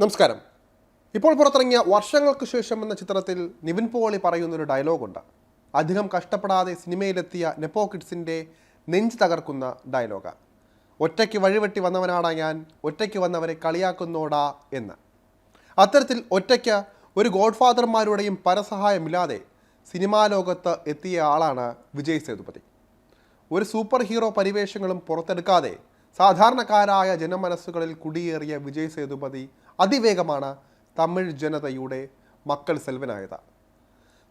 നമസ്കാരം. ഇപ്പോൾ പുറത്തിറങ്ങിയ വർഷങ്ങൾക്ക് ശേഷം എന്ന ചിത്രത്തിൽ നിവിൻ പോളി പറയുന്നൊരു ഡയലോഗുണ്ട് അധികം കഷ്ടപ്പെടാതെ സിനിമയിലെത്തിയ നെപ്പോ കിഡ്സിന്റെ നെഞ്ച് തകർക്കുന്ന ഡയലോഗ് ഒറ്റയ്ക്ക് വഴിവെട്ടി വന്നവനാടാ ഞാൻ ഒറ്റയ്ക്ക് വന്നവരെ കളിയാക്കുന്നോടാ എന്ന്. അത്തരത്തിൽ ഒറ്റയ്ക്ക് ഒരു ഗോഡ് ഫാദർമാരുടെയും പരസഹായമില്ലാതെ സിനിമാ ലോകത്ത് എത്തിയ ആളാണ് വിജയ് സേതുപതി. ഒരു സൂപ്പർ ഹീറോ പരിവേഷങ്ങളും പുറത്തെടുക്കാതെ സാധാരണക്കാരായ ജനമനസ്സുകളിൽ കുടിയേറിയ വിജയ് സേതുപതി അതിവേഗമാണ് തമിഴ് ജനതയുടെ മക്കൾ സെൽവനായത്.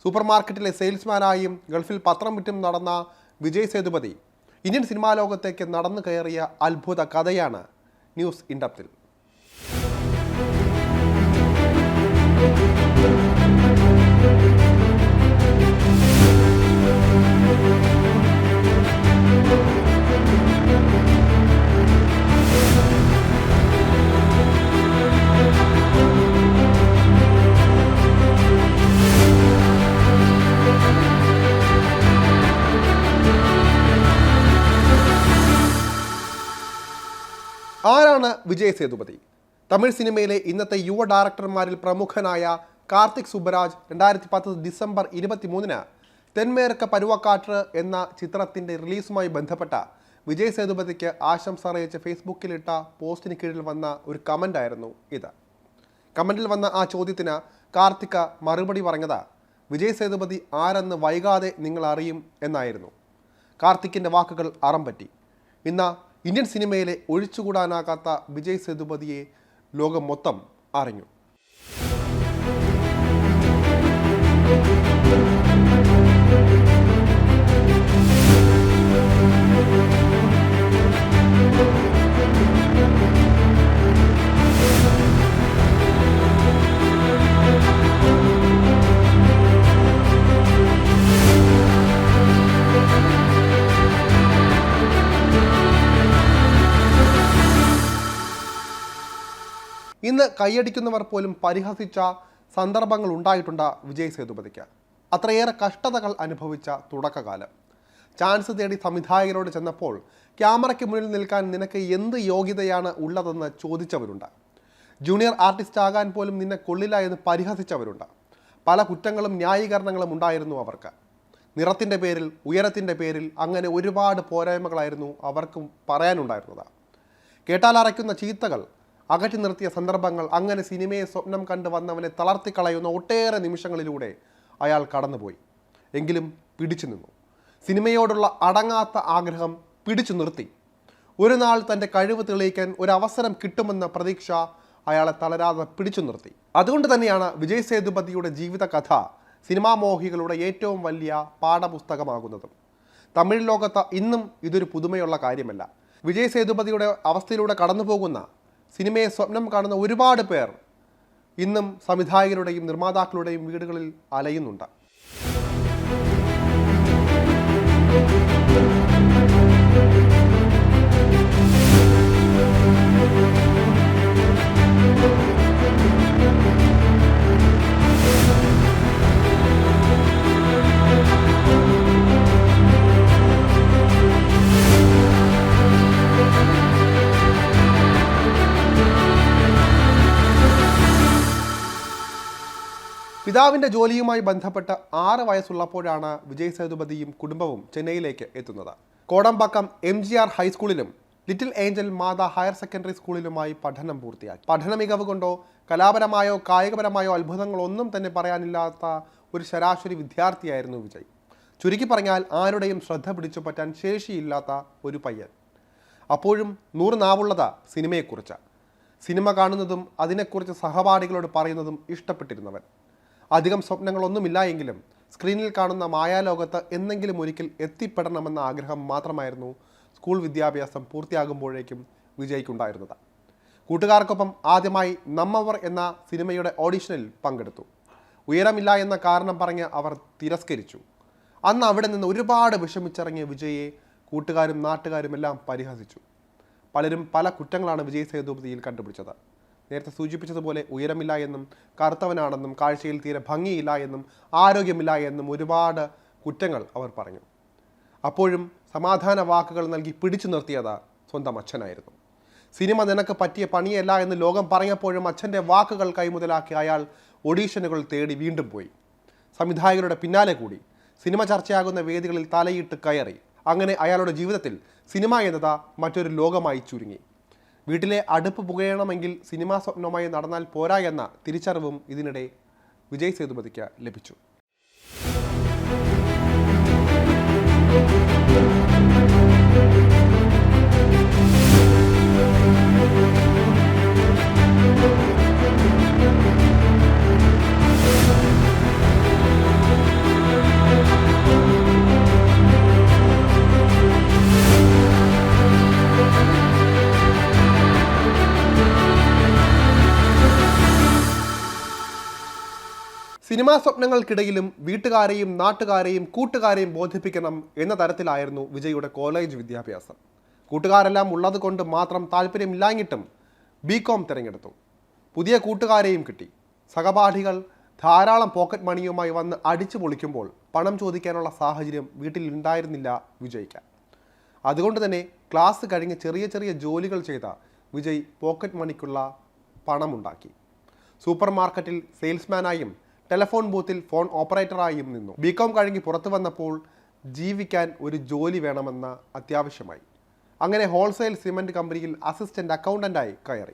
സൂപ്പർ മാർക്കറ്റിലെ സെയിൽസ്മാനായും ഗൾഫിൽ പത്രം വിറ്റും നടന്ന വിജയ് സേതുപതി ഇന്ത്യൻ സിനിമാ ലോകത്തേക്ക് നടന്നു കയറിയ അത്ഭുത കഥയാണ് ന്യൂസ് ഇൻഡപ്തിൽ. വിജയ് സേതുപതി തമിഴ് സിനിമയിലെ ഇന്നത്തെ യുവ ഡയറക്ടർമാരിൽ പ്രമുഖനായ കാർത്തിക് സുബരാജ് രണ്ടായിരത്തി പത്ത് ഡിസംബർ ഇരുപത്തിമൂന്നിന് തെന്മേരക്ക പരുവക്കാട്ട് എന്ന ചിത്രത്തിന്റെ റിലീസുമായി ബന്ധപ്പെട്ട വിജയ് സേതുപതിക്ക് ആശംസ അറിയിച്ച് ഫേസ്ബുക്കിലിട്ട പോസ്റ്റിന് കീഴിൽ വന്ന ഒരു കമന്റായിരുന്നു ഇത്. കമന്റിൽ വന്ന ആ ചോദ്യത്തിന് കാർത്തിക് മറുപടി പറഞ്ഞത് വിജയ് സേതുപതി ആരെന്ന് വൈകാതെ നിങ്ങൾ അറിയും എന്നായിരുന്നു. കാർത്തിക്കിന്റെ വാക്കുകൾ അറം പറ്റി ഇന്ന് ഇന്ത്യൻ സിനിമയിലെ ഒഴിച്ചുകൂടാനാകാത്ത വിജയ് സേതുപതിയെ ലോകം മൊത്തം അറിഞ്ഞു. ഇന്ന് കൈയടിക്കുന്നവർ പോലും പരിഹസിച്ച സന്ദർഭങ്ങൾ ഉണ്ടായിട്ടുണ്ട് വിജയ് സേതുപതിക്ക്. അത്രയേറെ കഷ്ടതകൾ അനുഭവിച്ച തുടക്കകാലം. ചാൻസ് തേടി സംവിധായകരോട് ചെന്നപ്പോൾ ക്യാമറയ്ക്ക് മുന്നിൽ നിൽക്കാൻ നിനക്ക് എന്ത് യോഗ്യതയാണ് ഉള്ളതെന്ന് ചോദിച്ചവരുണ്ട്. ജൂനിയർ ആർട്ടിസ്റ്റ് ആകാൻ പോലും നിന്നെ കൊള്ളില്ല എന്ന് പരിഹസിച്ചവരുണ്ട്. പല കുറ്റങ്ങളും ന്യായീകരണങ്ങളും ഉണ്ടായിരുന്നു അവർക്ക്. നിറത്തിന്റെ പേരിൽ ഉയരത്തിന്റെ പേരിൽ അങ്ങനെ ഒരുപാട് പോരായ്മകളായിരുന്നു അവർക്ക് പറയാനുണ്ടായിരുന്നത്. കേട്ടാൽ അറയ്ക്കുന്ന ചീത്തകൾ അകറ്റി നിർത്തിയ സന്ദർഭങ്ങൾ അങ്ങനെ സിനിമയെ സ്വപ്നം കണ്ട് വന്നവനെ തളർത്തിക്കളയുന്ന ഒട്ടേറെ നിമിഷങ്ങളിലൂടെ അയാൾ കടന്നുപോയി. എങ്കിലും പിടിച്ചു നിന്നു. സിനിമയോടുള്ള അടങ്ങാത്ത ആഗ്രഹം പിടിച്ചു നിർത്തി. ഒരു നാൾ തന്റെ കഴിവ് തെളിയിക്കാൻ ഒരു അവസരം കിട്ടുമെന്ന പ്രതീക്ഷ അയാളെ തളരാതെ പിടിച്ചു നിർത്തി. അതുകൊണ്ട് തന്നെയാണ് വിജയ് സേതുപതിയുടെ ജീവിത കഥ സിനിമാ മോഹികളുടെ ഏറ്റവും വലിയ പാഠപുസ്തകമാകുന്നതും. തമിഴ് ലോകത്ത് ഇന്നും ഇതൊരു പുതുമയുള്ള കാര്യമല്ല. വിജയ് സേതുപതിയുടെ അവസ്ഥയിലൂടെ കടന്നു പോകുന്ന സിനിമയെ സ്വപ്നം കാണുന്ന ഒരുപാട് പേർ ഇന്നും സംവിധായകരുടെയും നിർമ്മാതാക്കളുടെയും വീടുകളിൽ അലയുന്നുണ്ട്. പിതാവിന്റെ ജോലിയുമായി ബന്ധപ്പെട്ട് ആറ് വയസ്സുള്ളപ്പോഴാണ് വിജയ് സേതുപതിയും കുടുംബവും ചെന്നൈയിലേക്ക് എത്തുന്നത്. Kodambakkam M G R ഹൈസ്കൂളിലും little angel Matha higher secondary സ്കൂളിലുമായി പഠനം പൂർത്തിയാക്കി. പഠന മികവ് കൊണ്ടോ കലാപരമായോ കായികപരമായോ അത്ഭുതങ്ങളൊന്നും തന്നെ പറയാനില്ലാത്ത ഒരു ശരാശരി വിദ്യാർത്ഥിയായിരുന്നു വിജയ്. ചുരുക്കി പറഞ്ഞാൽ ആരുടെയും ശ്രദ്ധ പിടിച്ചു പറ്റാൻ ശേഷിയില്ലാത്ത ഒരു പയ്യൻ. അപ്പോഴും നൂറ് നാവുള്ളത് സിനിമയെക്കുറിച്ച്. സിനിമ കാണുന്നതും അതിനെക്കുറിച്ച് സഹപാഠികളോട് പറയുന്നതും ഇഷ്ടപ്പെട്ടിരുന്നവൻ. അധികം സ്വപ്നങ്ങളൊന്നുമില്ല എങ്കിലും സ്ക്രീനിൽ കാണുന്ന മായാലോകത്ത് എന്നെങ്കിലും ഒരിക്കൽ എത്തിപ്പെടണമെന്ന ആഗ്രഹം മാത്രമായിരുന്നു സ്കൂൾ വിദ്യാഭ്യാസം പൂർത്തിയാകുമ്പോഴേക്കും വിജയ്ക്കുണ്ടായിരുന്നത്. കൂട്ടുകാർക്കൊപ്പം ആദ്യമായി നമ്മവർ എന്ന സിനിമയുടെ ഓഡിഷനിൽ പങ്കെടുത്തു. ഉയരമില്ല എന്ന കാരണം പറഞ്ഞ് അവർ തിരസ്കരിച്ചു. അന്ന് അവിടെ നിന്ന് ഒരുപാട് വിഷമിച്ചിറങ്ങിയ വിജയെ കൂട്ടുകാരും നാട്ടുകാരും എല്ലാം പരിഹസിച്ചു. പലരും പല കുറ്റങ്ങളാണ് വിജയ് സേതുപതിയിൽ കണ്ടുപിടിച്ചത്. നേരത്തെ സൂചിപ്പിച്ചതുപോലെ ഉയരമില്ല എന്നും കറുത്തവനാണെന്നും കാഴ്ചയിൽ തീരെ ഭംഗിയില്ല എന്നും ആരോഗ്യമില്ല എന്നും ഒരുപാട് കുറ്റങ്ങൾ അവർ പറഞ്ഞു. അപ്പോഴും സമാധാന വാക്കുകൾ നൽകി പിടിച്ചു നിർത്തിയത് സ്വന്തം അച്ഛനായിരുന്നു. സിനിമ നിനക്ക് പറ്റിയ പണിയല്ല എന്ന് ലോകം പറഞ്ഞപ്പോഴും അച്ഛന്റെ വാക്കുകൾ കൈമുതലാക്കി അയാൾ ഒഡീഷനുകൾ തേടി വീണ്ടും പോയി. സംവിധായകരുടെ പിന്നാലെ കൂടി സിനിമ ചർച്ചയാകുന്ന വേദികളിൽ തലയിട്ട് കയറി. അങ്ങനെ അയാളുടെ ജീവിതത്തിൽ സിനിമ എന്നത് മറ്റൊരു ലോകമായി ചുരുങ്ങി. വീട്ടിലെ അടുപ്പ് പുകയണമെങ്കിൽ സിനിമാ സ്വപ്നമായി നടന്നാൽ പോരാ എന്ന തിരിച്ചറിവും ഇതിനിടെ വിജയ് സേതുപതിക്ക് ലഭിച്ചു. സിനിമാ സ്വപ്നങ്ങൾക്കിടയിലും വീട്ടുകാരെയും നാട്ടുകാരെയും കൂട്ടുകാരെയും ബോധിപ്പിക്കണം എന്ന തരത്തിലായിരുന്നു വിജയുടെ കോളേജ് വിദ്യാഭ്യാസം. കൂട്ടുകാരെല്ലാം ഉള്ളത് കൊണ്ട് മാത്രം താല്പര്യമില്ലാഞ്ഞിട്ടും ബി കോം തിരഞ്ഞെടുത്തു. പുതിയ കൂട്ടുകാരെയും കിട്ടി. സഹപാഠികൾ ധാരാളം പോക്കറ്റ് മണിയുമായി വന്ന് അടിച്ചു പൊളിക്കുമ്പോൾ പണം ചോദിക്കാനുള്ള സാഹചര്യം വീട്ടിൽ ഉണ്ടായിരുന്നില്ല വിജയ്ക്ക്. അതുകൊണ്ട് തന്നെ ക്ലാസ് കഴിഞ്ഞ് ചെറിയ ചെറിയ ജോലികൾ ചെയ്ത വിജയ് പോക്കറ്റ് മണിക്കുള്ള പണമുണ്ടാക്കി. സൂപ്പർ മാർക്കറ്റിൽ സെയിൽസ്മാനായും ടെലിഫോൺ ബൂത്തിൽ ഫോൺ ഓപ്പറേറ്ററായും നിന്നു. ബികോം കഴിഞ്ഞ് പുറത്തു വന്നപ്പോൾ ജീവിക്കാൻ ഒരു ജോലി വേണമെന്ന അത്യാവശ്യമായി. അങ്ങനെ ഹോൾസെയിൽ സിമന്റ് കമ്പനിയിൽ അസിസ്റ്റന്റ് അക്കൗണ്ടന്റായി കയറി.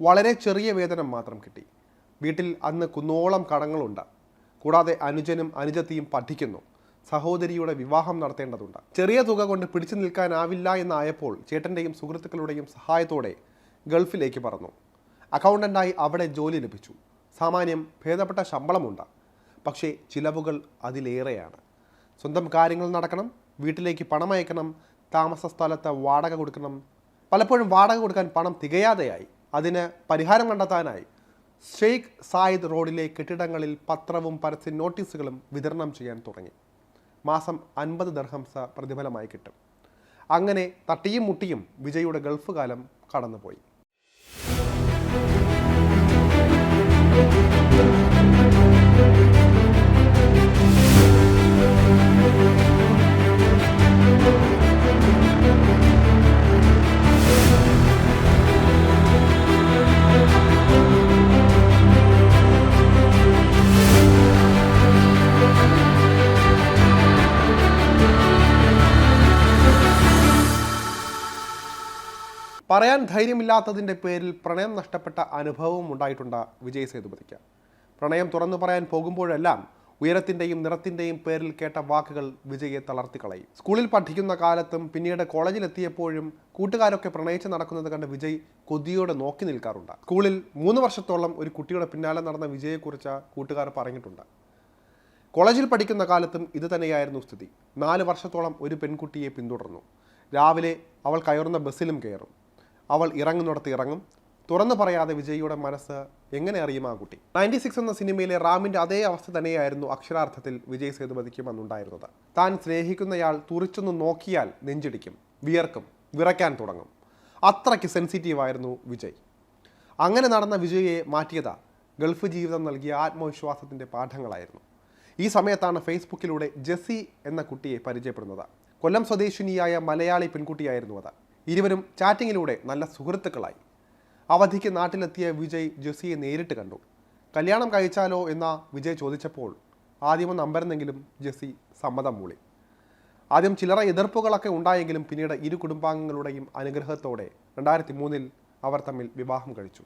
വളരെ ചെറിയ വേതനം മാത്രം കിട്ടി. വീട്ടിൽ അന്ന് കുന്നോളം കടങ്ങളുണ്ട്. കൂടാതെ അനുജനും അനുജത്തിയും പഠിക്കുന്നു. സഹോദരിയുടെ വിവാഹം നടത്തേണ്ടതുണ്ട്. ചെറിയ തുക കൊണ്ട് പിടിച്ചു നിൽക്കാനാവില്ല എന്നായപ്പോൾ ചേട്ടന്റെയും സുഹൃത്തുക്കളുടെയും സഹായത്തോടെ ഗൾഫിലേക്ക് പറന്നു. അക്കൗണ്ടന്റായി അവിടെ ജോലി ലഭിച്ചു. സാമാന്യം ഭേദപ്പെട്ട ശമ്പളമുണ്ട്. പക്ഷേ ചിലവുകൾ അതിലേറെയാണ്. സ്വന്തം കാര്യങ്ങൾ നടക്കണം വീട്ടിലേക്ക് പണം അയക്കണം താമസ സ്ഥലത്ത് വാടക കൊടുക്കണം. പലപ്പോഴും വാടക കൊടുക്കാൻ പണം തികയാതെയായി. അതിന് പരിഹാരം കണ്ടെത്താനായി ഷെയ്ഖ് സായിദ് റോഡിലെ കെട്ടിടങ്ങളിൽ പത്രവും പരസ്യ നോട്ടീസുകളും വിതരണം ചെയ്യാൻ തുടങ്ങി. മാസം അൻപത് ദർഹംസ പ്രതിഫലമായി കിട്ടും. അങ്ങനെ തട്ടിയും മുട്ടിയും വിജയുടെ ഗൾഫ് കാലം കടന്നുപോയി. പറയാൻ ധൈര്യമില്ലാത്തതിന്റെ പേരിൽ പ്രണയം നഷ്ടപ്പെട്ട അനുഭവവും ഉണ്ടായിട്ടുണ്ട് വിജയ് സേതുപതിക്ക്. പ്രണയം തുറന്നു പറയാൻ പോകുമ്പോഴെല്ലാം ഉയരത്തിന്റെയും നിറത്തിന്റെയും പേരിൽ കേട്ട വാക്കുകൾ വിജയെ തളർത്തിക്കളയും. സ്കൂളിൽ പഠിക്കുന്ന കാലത്തും പിന്നീട് കോളേജിലെത്തിയപ്പോഴും കൂട്ടുകാരൊക്കെ പ്രണയിച്ച് നടക്കുന്നത് കണ്ട് വിജയ് കൊതിയോടെ നോക്കി നിൽക്കാറുണ്ട്. സ്കൂളിൽ മൂന്ന് വർഷത്തോളം ഒരു കുട്ടിയുടെ പിന്നാലെ നടന്ന വിജയെക്കുറിച്ച് കൂട്ടുകാർ പറഞ്ഞിട്ടുണ്ട്. കോളേജിൽ പഠിക്കുന്ന കാലത്തും ഇത് തന്നെയായിരുന്നു സ്ഥിതി. നാല് വർഷത്തോളം ഒരു പെൺകുട്ടിയെ പിന്തുടർന്നു. രാവിലെ അവൾ കയറുന്ന ബസ്സിലും കയറും. അവൾ ഇറങ്ങുന്നിടത്ത് ഇറങ്ങും. തുറന്നു പറയാതെ വിജയിയുടെ മനസ്സ് എങ്ങനെ അറിയും ആ കുട്ടി? നയന്റി സിക്സ് എന്ന സിനിമയിലെ റാമിന്റെ അതേ അവസ്ഥ തന്നെയായിരുന്നു അക്ഷരാർത്ഥത്തിൽ വിജയ് സേതുപതിക്കും അന്നുണ്ടായിരുന്നത്. താൻ സ്നേഹിക്കുന്നയാൾ തുറിച്ചൊന്ന് നോക്കിയാൽ നെഞ്ചിടിക്കും വിയർക്കും വിറയ്ക്കാൻ തുടങ്ങും. അത്രയ്ക്ക് സെൻസിറ്റീവായിരുന്നു വിജയ്. അങ്ങനെ നടന്ന വിജയെ മാറ്റിയതാ ഗൾഫ് ജീവിതം നൽകിയ ആത്മവിശ്വാസത്തിന്റെ പാഠങ്ങളായിരുന്നു. ഈ സമയത്താണ് ഫേസ്ബുക്കിലൂടെ ജെസ്സി എന്ന കുട്ടിയെ പരിചയപ്പെടുന്നത്. കൊല്ലം സ്വദേശിനിയായ മലയാളി പെൺകുട്ടിയായിരുന്നു അത്. ഇരുവരും ചാറ്റിങ്ങിലൂടെ നല്ല സുഹൃത്തുക്കളായി. അവധിക്ക് നാട്ടിലെത്തിയ വിജയ് ജെസ്സിയെ നേരിട്ട് കണ്ടു. കല്യാണം കഴിച്ചാലോ? എന്ന വിജയ് ചോദിച്ചപ്പോൾ ആദ്യമോ നമ്പരുന്നെങ്കിലും ജെസ്സി സമ്മതം മൂളി. ആദ്യം ചിലറ എതിർപ്പുകളൊക്കെ ഉണ്ടായെങ്കിലും പിന്നീട് ഇരു കുടുംബാംഗങ്ങളുടെയും അനുഗ്രഹത്തോടെ രണ്ടായിരത്തി മൂന്നിൽ അവർ തമ്മിൽ വിവാഹം കഴിച്ചു.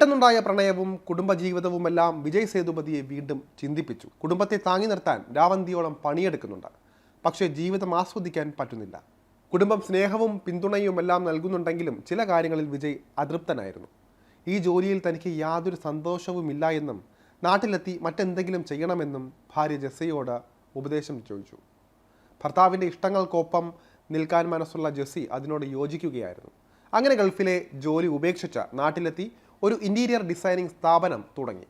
പെട്ടെന്നുണ്ടായ പ്രണയവും കുടുംബജീവിതവും എല്ലാം വിജയ് സേതുപതിയെ വീണ്ടും ചിന്തിപ്പിച്ചു. കുടുംബത്തെ താങ്ങി നിർത്താൻ രാവന്തിയോളം പണിയെടുക്കുന്നുണ്ട്. പക്ഷേ ജീവിതം ആസ്വദിക്കാൻ പറ്റുന്നില്ല. കുടുംബം സ്നേഹവും പിന്തുണയും എല്ലാം നൽകുന്നുണ്ടെങ്കിലും ചില കാര്യങ്ങളിൽ വിജയ് അതൃപ്തനായിരുന്നു. ഈ ജോലിയിൽ തനിക്ക് യാതൊരു സന്തോഷവുമില്ല എന്നും നാട്ടിലെത്തി മറ്റെന്തെങ്കിലും ചെയ്യണമെന്നും ഭാര്യ ജെസ്സിയോട് ഉപദേശം ചോദിച്ചു. ഭർത്താവിന്റെ ഇഷ്ടങ്ങൾക്കൊപ്പം നിൽക്കാൻ മനസ്സുള്ള ജെസ്സി അതിനോട് യോജിക്കുകയായിരുന്നു. അങ്ങനെ ഗൾഫിലെ ജോലി ഉപേക്ഷിച്ച നാട്ടിലെത്തി ഒരു ഇന്റീരിയർ ഡിസൈനിങ് സ്ഥാപനം തുടങ്ങി.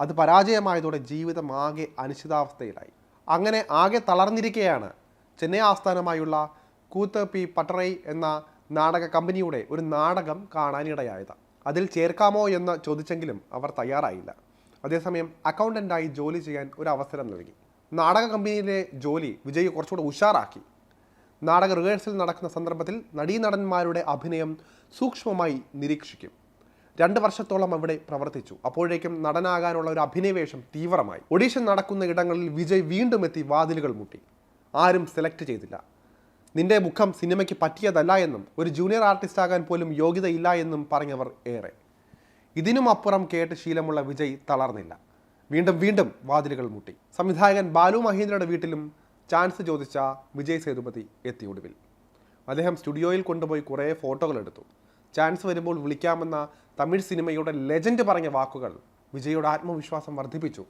അത് പരാജയമായതോടെ ജീവിതം ആകെ അനിശ്ചിതാവസ്ഥയിലായി. അങ്ങനെ ആകെ തളർന്നിരിക്കുകയാണ് ചെന്നൈ ആസ്ഥാനമായുള്ള കൂത്ത് പി പട്ടറൈ എന്ന നാടക കമ്പനിയുടെ ഒരു നാടകം കാണാനിടയായത്. അതിൽ ചേർക്കാമോ എന്ന് ചോദിച്ചെങ്കിലും അവർ തയ്യാറായില്ല. അതേസമയം അക്കൗണ്ടന്റായി ജോലി ചെയ്യാൻ ഒരു അവസരം നൽകി. നാടക കമ്പനിയിലെ ജോലി വിജയ് കുറച്ചുകൂടെ ഉഷാറാക്കി. നാടക റിഹേഴ്സൽ നടക്കുന്ന സന്ദർഭത്തിൽ നടീനടന്മാരുടെ അഭിനയം സൂക്ഷ്മമായി നിരീക്ഷിക്കും. രണ്ട് വർഷത്തോളം അവിടെ പ്രവർത്തിച്ചു. അപ്പോഴേക്കും നടനാകാനുള്ള ഒരു അഭിനിവേശം തീവ്രമായി. ഒഡീഷൻ നടക്കുന്ന ഇടങ്ങളിൽ വിജയ് വീണ്ടും എത്തി വാതിലുകൾ മുട്ടി. ആരും സെലക്ട് ചെയ്തില്ല. നിന്റെ മുഖം സിനിമയ്ക്ക് പറ്റിയതല്ല എന്നും ഒരു ജൂനിയർ ആർട്ടിസ്റ്റ് ആകാൻ പോലും യോഗ്യതയില്ല എന്നും പറഞ്ഞവർ ഏറെ. ഇതിനും അപ്പുറം കേട്ട് ശീലമുള്ള വിജയ് തളർന്നില്ല. വീണ്ടും വീണ്ടും വാതിലുകൾ മുട്ടി. സംവിധായകൻ ബാലു മഹേന്ദ്രയുടെ വീട്ടിലും ചാൻസ് ചോദിച്ച വിജയ് സേതുപതി എത്തി ഒടുവിൽ. അദ്ദേഹം സ്റ്റുഡിയോയിൽ കൊണ്ടുപോയി കുറേ ഫോട്ടോകൾ എടുത്തു. ചാൻസ് വരുമ്പോൾ വിളിക്കാമെന്ന തമിഴ് സിനിമയുടെ ലെജൻഡ് പറഞ്ഞ വാക്കുകൾ വിജയുടെ ആത്മവിശ്വാസം വർദ്ധിപ്പിച്ചു.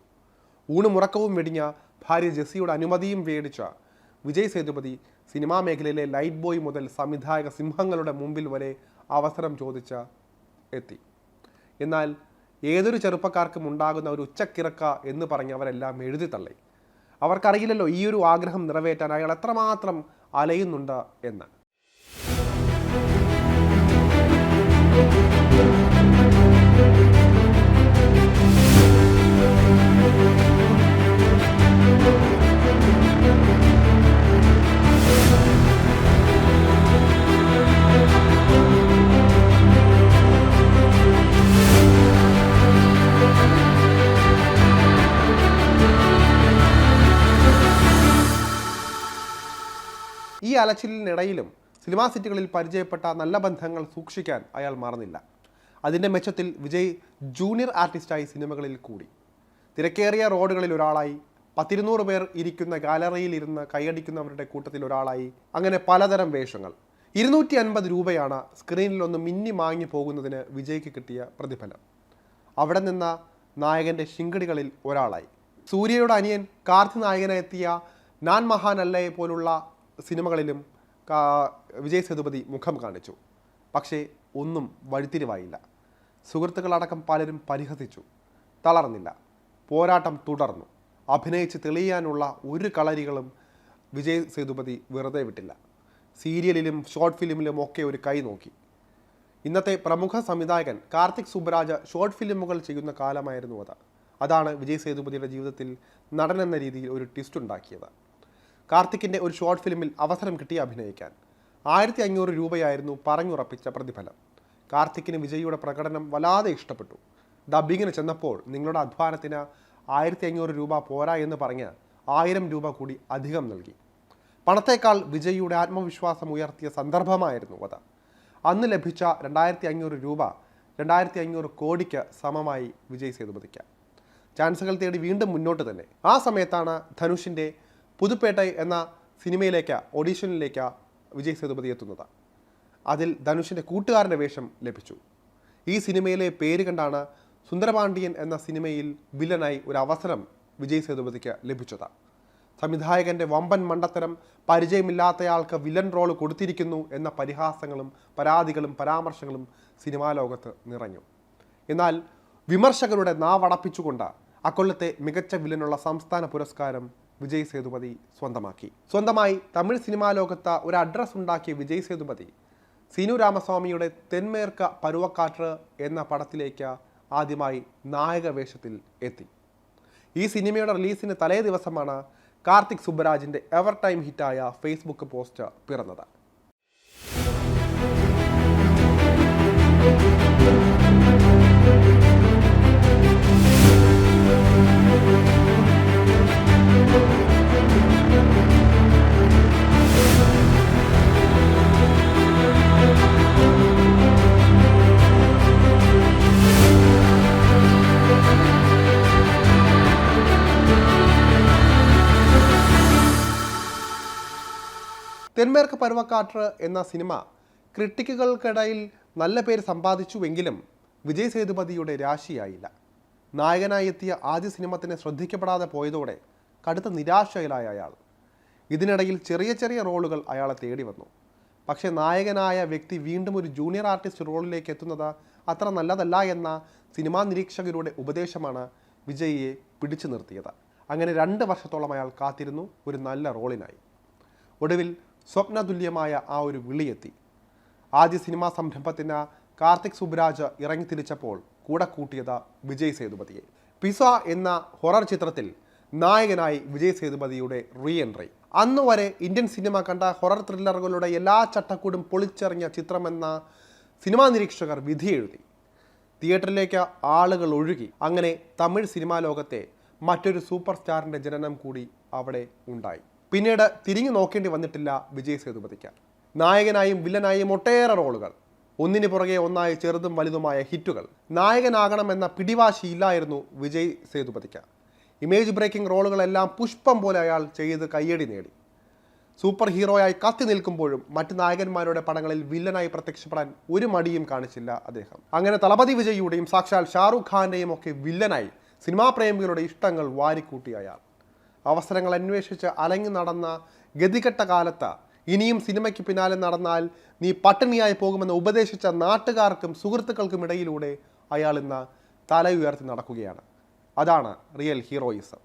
ഊണും ഉറക്കവും വെടിഞ്ഞ ഭാര്യ ജെസ്സിയുടെ അനുമതിയും വേടിച്ച വിജയ് സേതുപതി സിനിമാ മേഖലയിലെ ലൈറ്റ് ബോയ് മുതൽ സംവിധായക സിംഹങ്ങളുടെ മുമ്പിൽ വരെ അവസരം ചോദിച്ച എത്തി. എന്നാൽ ഏതൊരു ചെറുപ്പക്കാർക്കും ഉണ്ടാകുന്ന ഒരു ഉച്ചക്കിറക്ക എന്ന് പറഞ്ഞ് അവരെല്ലാം എഴുതി തള്ളി. അവർക്കറിയില്ലല്ലോ ഈ ഒരു ആഗ്രഹം നിറവേറ്റാൻ അയാൾ എത്രമാത്രം അലയുന്നുണ്ട് എന്ന്. ഈ അലച്ചിലിനിടയിലും സിനിമാ സിറ്റികളിൽ പരിചയപ്പെട്ട നല്ല ബന്ധങ്ങൾ സൂക്ഷിക്കാൻ അയാൾ മറന്നില്ല. അതിന്റെ മെച്ചത്തിൽ വിജയ് ജൂനിയർ ആർട്ടിസ്റ്റായി സിനിമകളിൽ കൂടി. തിരക്കേറിയ റോഡുകളിൽ ഒരാളായി പത്തിരുന്നൂറ് പേർ ഇരിക്കുന്ന ഗാലറിയിൽ ഇരുന്ന് കൈയടിക്കുന്നവരുടെ കൂട്ടത്തിൽ ഒരാളായി അങ്ങനെ പലതരം വേഷങ്ങൾ. ഇരുന്നൂറ്റി അൻപത് രൂപയാണ് സ്ക്രീനിൽ ഒന്ന് മിന്നി മാങ്ങി പോകുന്നതിന് വിജയ്ക്ക് കിട്ടിയ പ്രതിഫലം. അവിടെ നിന്ന നായകന്റെ ശിങ്കടികളിൽ ഒരാളായി. സൂര്യയുടെ അനിയൻ കാർത്തി നായകനെത്തിയ നാൻ മഹാനല്ലയെ പോലുള്ള സിനിമകളിലും വിജയ് സേതുപതി മുഖം കാണിച്ചു. പക്ഷേ ഒന്നും വഴിത്തിരിവായില്ല. സുഹൃത്തുക്കളടക്കം പലരും പരിഹസിച്ചു. തളർന്നില്ല. പോരാട്ടം തുടർന്നു. അഭിനയിച്ച് തെളിയാനുള്ള ഒരു കളരികളും വിജയ് സേതുപതി വെറുതെ വിട്ടില്ല. സീരിയലിലും ഷോർട്ട് ഫിലിമിലും ഒക്കെ ഒരു കൈ നോക്കി. ഇന്നത്തെ പ്രമുഖ സംവിധായകൻ കാർത്തിക് സുബ്രാജ ഷോർട്ട് ഫിലിമുകൾ ചെയ്യുന്ന കാലമായിരുന്നു അത്. അതാണ് വിജയ് സേതുപതിയുടെ ജീവിതത്തിൽ നടനെന്ന രീതിയിൽ ഒരു ട്വിസ്റ്റ് ഉണ്ടാക്കിയത്. കാർത്തിക്കിന്റെ ഒരു ഷോർട്ട് ഫിലിമിൽ അവസരം കിട്ടി അഭിനയിക്കാൻ. ആയിരത്തി അഞ്ഞൂറ് രൂപയായിരുന്നു പറഞ്ഞുറപ്പിച്ച പ്രതിഫലം. കാർത്തിക്കിന് വിജയിയുടെ പ്രകടനം വല്ലാതെ ഇഷ്ടപ്പെട്ടു. ഡബിങ്ങിന് ചെന്നപ്പോൾ നിങ്ങളുടെ അധ്വാനത്തിന് ആയിരത്തി അഞ്ഞൂറ് രൂപ പോരാ എന്ന് പറഞ്ഞ് ആയിരം രൂപ കൂടി അധികം നൽകി. പണത്തേക്കാൾ വിജയിയുടെ ആത്മവിശ്വാസം ഉയർത്തിയ സന്ദർഭമായിരുന്നു അത് അന്ന് ലഭിച്ച രണ്ടായിരത്തി അഞ്ഞൂറ് രൂപ രണ്ടായിരത്തി അഞ്ഞൂറ് കോടിക്ക് സമമായി വിജയ് സേതുപതിക്ക്. ചാൻസുകൾ തേടി വീണ്ടും മുന്നോട്ട് തന്നെ. ആ സമയത്താണ് ധനുഷിന്റെ പുതുപ്പേട്ട എന്ന സിനിമയിലേക്ക് ഓഡീഷനിലേക്ക് വിജയ് സേതുപതി എത്തുന്നത്. അതിൽ ധനുഷിന്റെ കൂട്ടുകാരന്റെ വേഷം ലഭിച്ചു. ഈ സിനിമയിലെ പേര് കണ്ടാണ് സുന്ദരപാണ്ഡ്യൻ എന്ന സിനിമയിൽ വില്ലനായി ഒരു അവസരം വിജയ് സേതുപതിക്ക് ലഭിച്ചത്. സംവിധായകന്റെ വമ്പൻ മണ്ടത്തരം പരിചയമില്ലാത്തയാൾക്ക് വില്ലൻ റോൾ കൊടുത്തിരിക്കുന്നു എന്ന പരിഹാസങ്ങളും പരാതികളും പരാമർശങ്ങളും സിനിമാ ലോകത്ത് നിറഞ്ഞു. എന്നാൽ വിമർശകരുടെ നാവടപ്പിച്ചുകൊണ്ട് അക്കൊല്ലത്തെ മികച്ച വില്ലനുള്ള സംസ്ഥാന പുരസ്കാരം വിജയ് സേതുപതി സ്വന്തമാക്കി. സ്വന്തമായി തമിഴ് സിനിമാ ലോകത്ത് ഒരു അഡ്രസ് ഉണ്ടാക്കിയ വിജയ് സേതുപതി സീനു രാമസ്വാമിയുടെ തെന്മേർക്ക പരുവക്കാറ്റ് എന്ന പടത്തിലേക്ക് ആദ്യമായി നായക വേഷത്തിൽ എത്തി. ഈ സിനിമയുടെ റിലീസിന് തലേ ദിവസമാണ് കാർത്തിക് സുബ്ബരാജിന്റെ എവർ ടൈം ഹിറ്റായ ഫേസ്ബുക്ക് പോസ്റ്റ് പിറന്നത്. തെന്മേർക്ക് പരുവക്കാറ്റ് എന്ന സിനിമ ക്രിട്ടിക്കുകൾക്കിടയിൽ നല്ല പേര് സമ്പാദിച്ചുവെങ്കിലും വിജയ് സേതുപതിയുടെ രാശിയായില്ല. നായകനായി എത്തിയ ആദ്യ സിനിമ തന്നെ ശ്രദ്ധിക്കപ്പെടാതെ പോയതോടെ കടുത്ത നിരാശയിലായ അയാൾ. ഇതിനിടയിൽ ചെറിയ ചെറിയ റോളുകൾ അയാളെ തേടി വന്നു. പക്ഷേ നായകനായ വ്യക്തി വീണ്ടും ഒരു ജൂനിയർ ആർട്ടിസ്റ്റ് റോളിലേക്ക് എത്തുന്നത് അത്ര നല്ലതല്ല എന്ന സിനിമാ നിരീക്ഷകരുടെ ഉപദേശമാണ് വിജയിയെ പിടിച്ചു നിർത്തിയത്. അങ്ങനെ രണ്ട് വർഷത്തോളം അയാൾ കാത്തിരുന്നു ഒരു നല്ല റോളിനായി. ഒടുവിൽ സ്വപ്നതുല്യമായ ആ ഒരു വിളിയെത്തി. ആദ്യ സിനിമാ സംരംഭത്തിന് കാർത്തിക് സുബ്രാജ് ഇറങ്ങി തിരിച്ചപ്പോൾ കൂടെ കൂട്ടിയത് വിജയ് സേതുപതിയെ. പിസ എന്ന ഹൊറർ ചിത്രത്തിൽ നായകനായി വിജയ് സേതുപതിയുടെ റീ എൻട്രി ഇന്ത്യൻ സിനിമ കണ്ട ഹൊറർ ത്രില്ലറുകളുടെ എല്ലാ ചട്ടക്കൂടും പൊളിച്ചെറിഞ്ഞ ചിത്രമെന്ന സിനിമാ നിരീക്ഷകർ വിധി എഴുതി തിയേറ്ററിലേക്ക് ആളുകൾ ഒഴുകി. അങ്ങനെ തമിഴ് സിനിമാ ലോകത്തെ മറ്റൊരു സൂപ്പർ സ്റ്റാറിന്റെ ജനനം കൂടി അവിടെ ഉണ്ടായി. പിന്നീട് തിരിഞ്ഞു നോക്കേണ്ടി വന്നിട്ടില്ല വിജയ് സേതുപതിക്ക്. നായകനായും വില്ലനായും ഒട്ടേറെ റോളുകൾ. ഒന്നിനു പുറകെ ഒന്നായി ചെറുതും വലുതുമായ ഹിറ്റുകൾ. നായകനാകണമെന്ന പിടിവാശിയില്ലായിരുന്നു വിജയ് സേതുപതിക്ക്. ഇമേജ് ബ്രേക്കിംഗ് റോളുകളെല്ലാം പുഷ്പം പോലെ അയാൾ ചെയ്ത് കയ്യടി നേടി. സൂപ്പർ ഹീറോയായി കത്തി നിൽക്കുമ്പോഴും മറ്റ് നായകന്മാരുടെ പടങ്ങളിൽ വില്ലനായി പ്രത്യക്ഷപ്പെടാൻ ഒരു മടിയും കാണിച്ചില്ല അദ്ദേഹം. അങ്ങനെ തളപതി വിജയിയുടെയും സാക്ഷാൽ ഷാറുഖ് ഖാന്റെയും ഒക്കെ വില്ലനായി സിനിമാ പ്രേമികളുടെ ഇഷ്ടങ്ങൾ വാരിക്കൂട്ടിയ അയാൾ. അവസരങ്ങൾ അന്വേഷിച്ച് അലങ്ങി നടന്ന ഗതികെട്ട കാലത്ത് ഇനിയും സിനിമയ്ക്ക് പിന്നാലെ നടന്നാൽ നീ പട്ടിണിയായി പോകുമെന്ന് ഉപദേശിച്ച നാട്ടുകാർക്കും സുഹൃത്തുക്കൾക്കും ഇടയിലൂടെ അയാൾ ഇന്ന് തല ഉയർത്തി നടക്കുകയാണ്. അതാണ് റിയൽ ഹീറോയിസം.